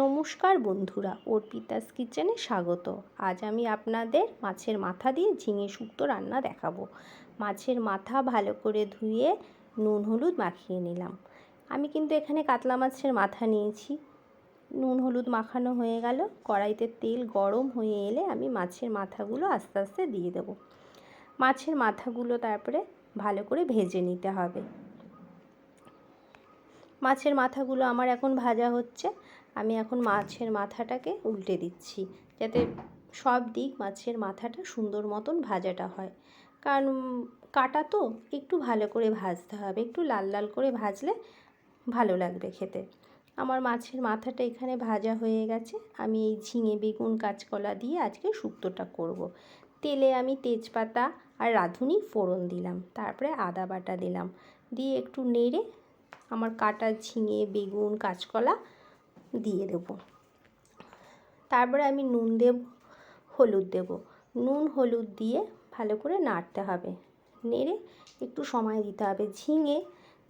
নমস্কার বন্ধুরা, অর্পিতাস কিচেনে স্বাগত। আজ আমি আপনাদের মাছের মাথা দিয়ে ঝিঙে শুক্তো রান্না দেখাবো। মাছের মাথা ভালো করে ধুয়ে নুন হলুদ মাখিয়ে নিলাম। আমি কিন্তু এখানে কাতলা মাছের মাথা নিয়েছি। নুন হলুদ মাখানো হয়ে গেল। কড়াইতে তেল গরম হয়ে এলে আমি মাছের মাথাগুলো আস্তে আস্তে দিয়ে দেবো। মাছের মাথাগুলো তারপরে ভালো করে ভেজে নিতে হবে। মাছের মাথাগুলো আমার এখন ভাজা হচ্ছে। আমি এখন মাছের মাথাটাকে উল্টে দিচ্ছি, যাতে সব দিক মাছের মাথাটা সুন্দর মতন ভাজাটা হয়। কারণ কাটা তো একটু ভালো করে ভাজতে হবে, একটু লাল লাল করে ভাজলে ভালো লাগবে খেতে। আমার মাছের মাথাটা এখানে ভাজা হয়ে গেছে। আমি এই ঝিঙে, বেগুন, কাঁচকলা দিয়ে আজকে শুক্তোটা করব। তেলে আমি তেজপাতা আর রাঁধুনি ফোড়ন দিলাম, তারপরে আদা বাটা দিলাম। দিয়ে একটু নেড়ে আমার কাটা ঝিঙে, বেগুন, কাঁচকলা দিয়ে দেব। তারপরে আমি নুন দেব, হলুদ দেব। নুন, হলুদ দিয়ে ভালো করে নাড়তে হবে। নেড়ে একটু সময় দিতে হবে। ঝিঙে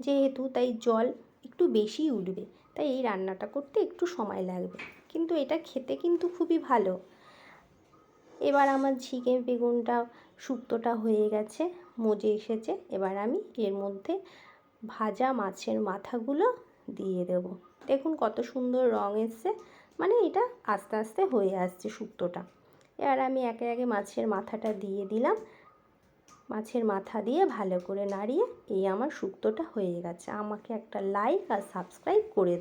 যেহেতু, তাই জল একটু বেশি উঠবে। তাই এই রান্নাটা করতে একটু সময় লাগবে। কিন্তু এটা খেতে কিন্তু খুবই ভালো। এবার আমার ঝিঙে, বেগুনটা, শুক্তোটা হয়ে গেছে, মজে এসেছে। এবার আমি এর মধ্যে ভাজা মাছের মাথাগুলো দিয়ে দেব। দেখুন কত সুন্দর রঙ এসছে। মানে এটা আস্তে আস্তে হয়ে আসছে শুক্তোটা। এবার আমি একে একে মাছের মাথাটা দিয়ে দিলাম। মাছের মাথা দিয়ে ভালো করে নাড়িয়ে এই আমার শুক্তোটা হয়ে গেছে। আমাকে একটা লাইক আর সাবস্ক্রাইব করে